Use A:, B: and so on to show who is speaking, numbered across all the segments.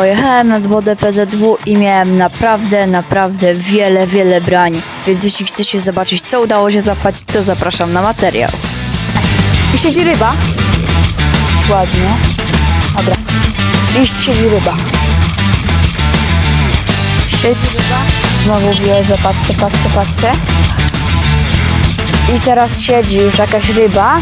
A: Pojechałem nad wodę PZW i miałem naprawdę, naprawdę wiele, wiele brań. Więc jeśli chcecie zobaczyć, co udało się zapać, to zapraszam na materiał. I siedzi ryba. Ładnie. Dobra. I siedzi ryba. Siedzi ryba. Znowu bierze, patrzcie, patrzcie, patrzcie. I teraz siedzi już jakaś ryba.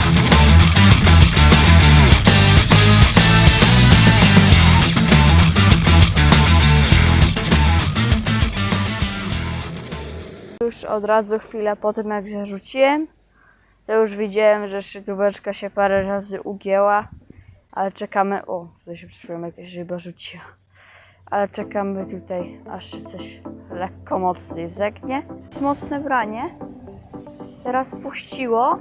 A: Już od razu chwilę po tym jak zarzuciłem, to już widziałem, że szydłóweczka się parę razy ugięła, ale czekamy, o, tutaj się przed chwilą jakaś ryba rzuciła, ale czekamy tutaj, aż się coś lekko mocniej zegnie. Jest mocne branie, teraz puściło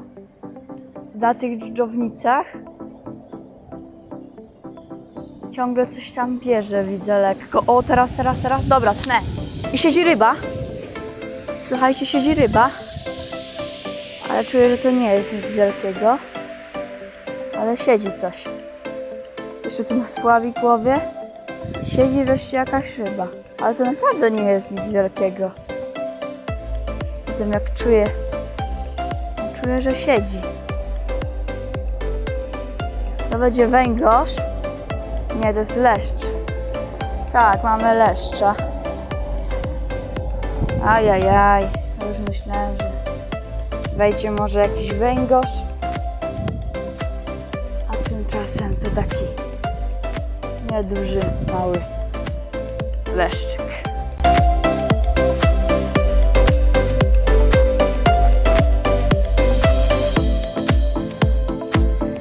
A: na tych dżdżownicach. Ciągle coś tam bierze, widzę lekko. O, teraz, teraz, teraz, dobra, tnę. I siedzi ryba. Słuchajcie, siedzi ryba. Ale czuję, że to nie jest nic wielkiego. Ale siedzi coś. Jeszcze tu na spławikowie siedzi wreszcie jakaś ryba. Ale to naprawdę nie jest nic wielkiego. Potem jak czuję, czuję, że siedzi. To będzie węgorz. Nie, to jest leszcz. Tak, mamy leszcza. Ajajaj, już myślałem, że wejdzie może jakiś węgorz. A tymczasem to taki nieduży, mały leszczyk.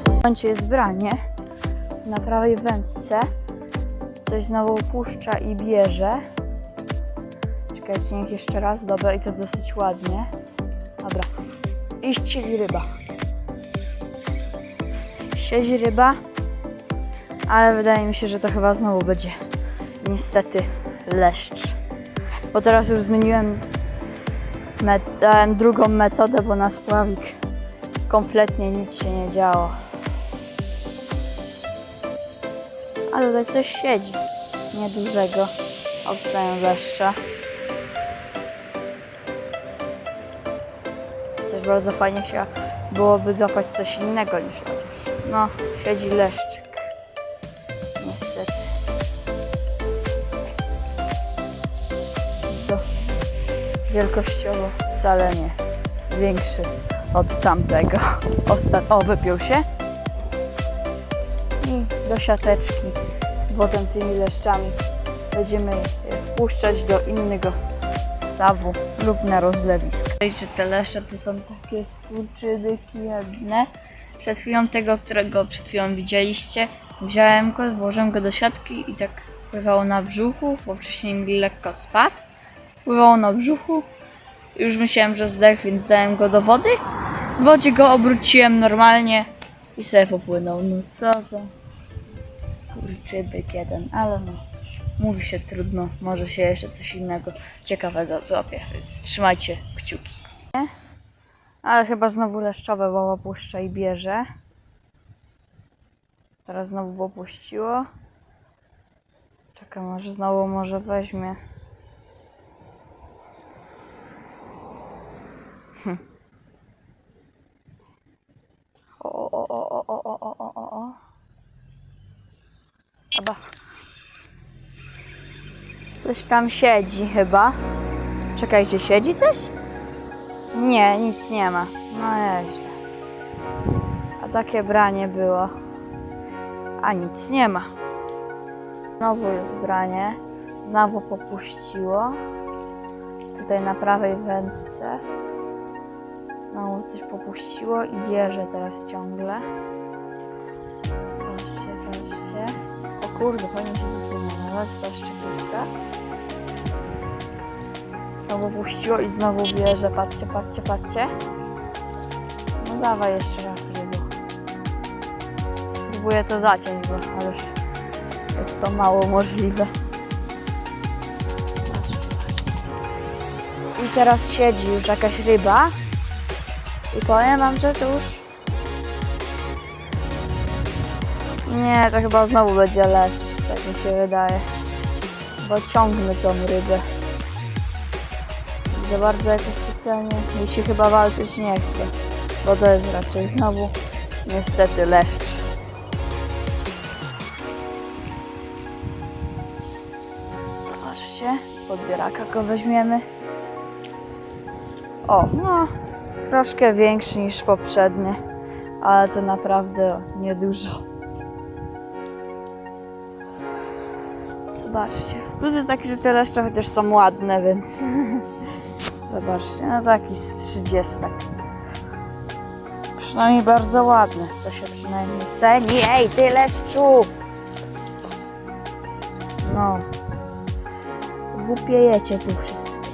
A: Momencie jest branie na prawej wędce. Coś znowu puszcza i bierze. Czekajcie, niech jeszcze raz. Dobra, i to dosyć ładnie. Dobra. I ścieli ryba. Siedzi ryba, ale wydaje mi się, że to chyba znowu będzie niestety leszcz. Bo teraz już zmieniłem met- e, drugą metodę, bo na spławik kompletnie nic się nie działo. Ale tutaj coś siedzi. Niedużego. Obstają leszcza. Też bardzo fajnie się byłoby złapać coś innego niż chociaż. No, siedzi leszczyk. Niestety. To wielkościowo wcale nie większy od tamtego. Ostat... O, wypiął się. I do siateczki. Potem tymi leszczami będziemy je wpuszczać do innego stawu lub na rozlewisko. Wiecie, te leszcze to są takie skurczyny jedne. Przed chwilą tego, którego przed chwilą widzieliście, wziąłem go, włożyłem go do siatki i tak pływało na brzuchu, bo wcześniej mi lekko spadł. Pływało na brzuchu. Już myślałem, że zdech, więc dałem go do wody. W wodzie go obróciłem normalnie i sobie popłynął. No co za skurczybyk jeden, ale no. Mówi się trudno, może się jeszcze coś innego ciekawego złapie, więc trzymajcie kciuki. Ale chyba znowu leszczowe woła puszcza i bierze. Teraz znowu popuściło. Czekaj, może znowu może weźmie. Hm. O, o, o, o, o, o, o, o, o. Aba. Coś tam siedzi chyba. Czekajcie, siedzi coś? Nie, nic nie ma. No nieźle. A takie branie było. A nic nie ma. Znowu jest branie. Znowu popuściło. Tutaj na prawej wędce. Znowu coś popuściło i bierze teraz ciągle. Patrzcie, patrzcie. O kurde, fajnie się zginęła. Ta szczytówka. Znowu puściło i znowu bierze. Patrzcie, patrzcie, patrzcie. No dawaj jeszcze raz rybu. Spróbuję to zaciąć, bo ależ jest to mało możliwe. I teraz siedzi już jakaś ryba. I powiem wam, że to już... Nie, to chyba znowu będzie leszcz, tak mi się wydaje. Bo ciągnę tą rybę. Za bardzo jakoś specjalnie mi się chyba walczyć nie chce. Bo to jest raczej znowu niestety leszcz. Zobaczcie, podbieraka go weźmiemy. O, no, troszkę większy niż poprzednie, ale to naprawdę niedużo. Zobaczcie. Plus jest taki, że te leszcze chociaż są ładne, więc zobaczcie, no taki z 30. Przynajmniej bardzo ładny, to się przynajmniej ceni. Ej, ty leszczu! No. Głupiejecie tu wszystkie.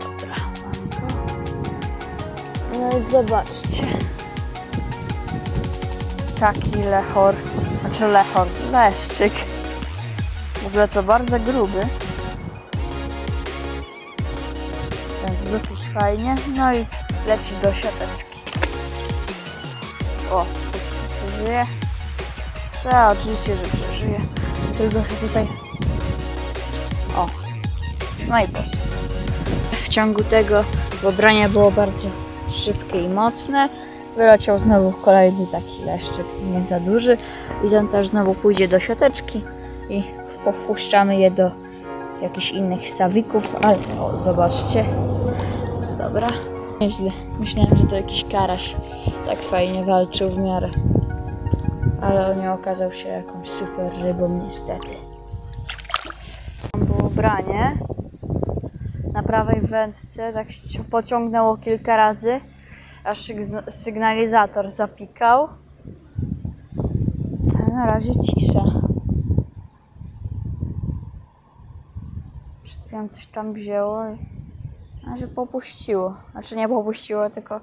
A: Dobra. No i zobaczcie. Taki lechor, znaczy lechor, leszczyk. W ogóle to bardzo gruby. Więc dosyć fajnie. No i leci do siateczki. O, przeżyje. Tak, oczywiście, że przeżyje. Tylko się tutaj... O. No i poszedł. W ciągu tego wybranie było bardzo szybkie i mocne. Wyleciał znowu kolejny taki leszczyk, nie za duży. I ten też znowu pójdzie do siateczki i popuszczamy je do jakichś innych stawików, ale o, zobaczcie. Co dobra. Nieźle. Myślałem, że to jakiś karaś tak fajnie walczył w miarę. Ale on nie okazał się jakąś super rybą niestety. Tam było branie na prawej wędce, tak się pociągnęło kilka razy, aż syg- sygnalizator zapikał. A na razie cisza. Przed chwilą coś tam wzięło i razie popuściło. Znaczy nie popuściło, tylko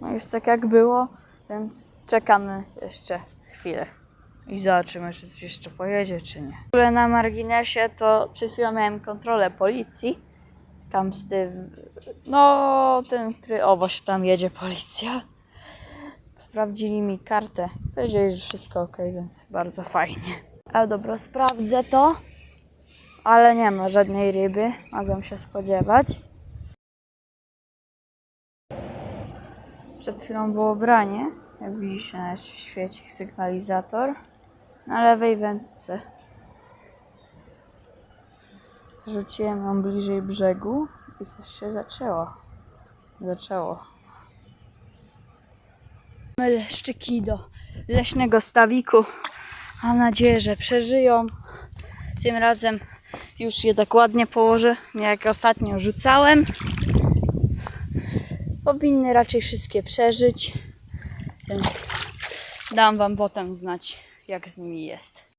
A: no jest tak jak było, więc czekamy jeszcze chwilę. I zobaczymy, czy coś jeszcze pojedzie, czy nie. W ogóle na marginesie to przed chwilą miałem kontrolę policji. Tam z tym, no ten, który, o właśnie tam jedzie policja. Sprawdzili mi kartę. Powiedzieli, że wszystko ok, więc bardzo fajnie. Ale dobra, sprawdzę to. Ale nie ma żadnej ryby, mogłem się spodziewać. Przed chwilą było branie. Jak widzicie, na jeszcze świeci sygnalizator. Na lewej wędce. Rzuciłem ją bliżej brzegu i coś się zaczęło. Zaczęło. Leszczyki do leśnego stawiku. Mam nadzieję, że przeżyją. Tym razem już je tak ładnie położę, jak ostatnio rzucałem. Powinny raczej wszystkie przeżyć, więc dam Wam potem znać, jak z nimi jest.